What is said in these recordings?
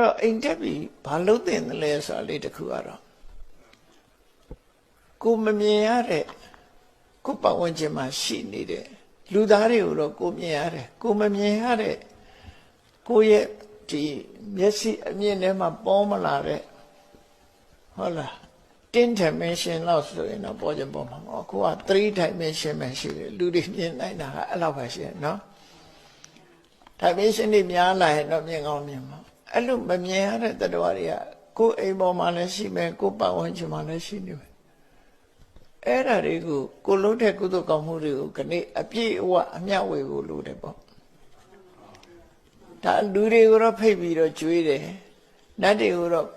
တော့အိမ်တက်ပြီးဘာလို့တင်တယ်လဲဆိုတာလေးတစ်ခုကတော့ကိုမမြင်ရတဲ့ကိုပတ်ဝန်းကျင်မှာရှိနေတဲ့လူသားတွေကိုတော့ကိုမြင်ရတယ်ကိုမမြင်ရတဲ့ကိုရဲ့ဒီမျက်စိအမြင်ထဲမှာပေါ်မလာတဲ့ဟုတ်လား10 dimension လောက်ဆိုရင်တော့ပေါ်ကြပေါ်မှာပေါ့ကိုက3 dimension ပဲရှိတယ်လူတွေမြင်နိုင်တာကအဲ့လောက်ပဲရှိတယ်နော် dimension တွေများလာရင်တော့မြင်ကောင်းမြင်မှာ အဲ့လိုမမြင်ရတဲ့တရားတွေကကိုယ်အိမ်ပေါ်မှာလည်းရှိမယ်ကိုယ်ပတ်ဝန်းကျင်မှာလည်းရှိနေမယ်အဲ့ဒါတွေကိုကိုလုံးတဲ့ကုသကောင်းမှုတွေကိုခဏအပြည့်အဝအမျှဝေဖို့လိုတယ်ပေါ့ဒါလူတွေကိုတော့ဖိတ်ပြီးတော့ကျွေးတယ်နတ်တွေကိုတော့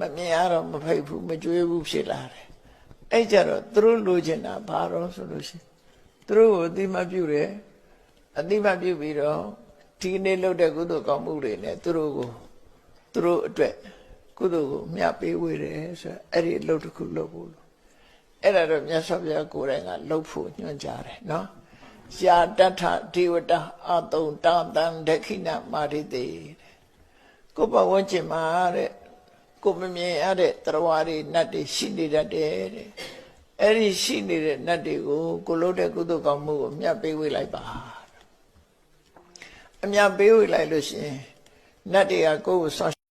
မမြင်ရတော့မဖိတ်ဘူးမကျွေးဘူးဖြစ်လာတယ်အဲ့ကြတော့သူတို့လိုချင်တာဘာတော့ဆိုလို့ရှိရင်သူတို့ကိုအတိမပြုတယ်အတိမပြုပြီးတော့ဒီကနေ့လုပ်တဲ့ကုသိုလ်ကောင်းမှုတွေနဲ့သူတို့ကို သူတို့အတွက်ကုသိုလ်ကိုမျှပေးဝေတယ်ဆိုတော့အဲ့ဒီအလုပ်တစ်ခုလုပ်ဖို့လို့အဲ့ဒါတော့မြတ်စွာဘုရားကိုယ်တိုင်ကလုပ်ဖို့ညွှန်ကြားတယ်နော်ယာတထဒေဝတာအတုံတတံဒခိဏမာရိတေကိုယ်ဘဝကျင်မှာတဲ့ကိုယ်မမြင်ရတဲ့တရားတွေနတ်တွေရှိနေတတ်တယ်တဲ့အဲ့ဒီရှိနေတဲ့နတ်တွေကိုကိုလုပ်တဲ့ကုသိုလ်ကောင်းမှုကိုမျှပေးဝေလိုက်ပါအမြပေးဝေလိုက်လို့ရှိရင်နတ်တွေကကိုယ့်ကိုဆော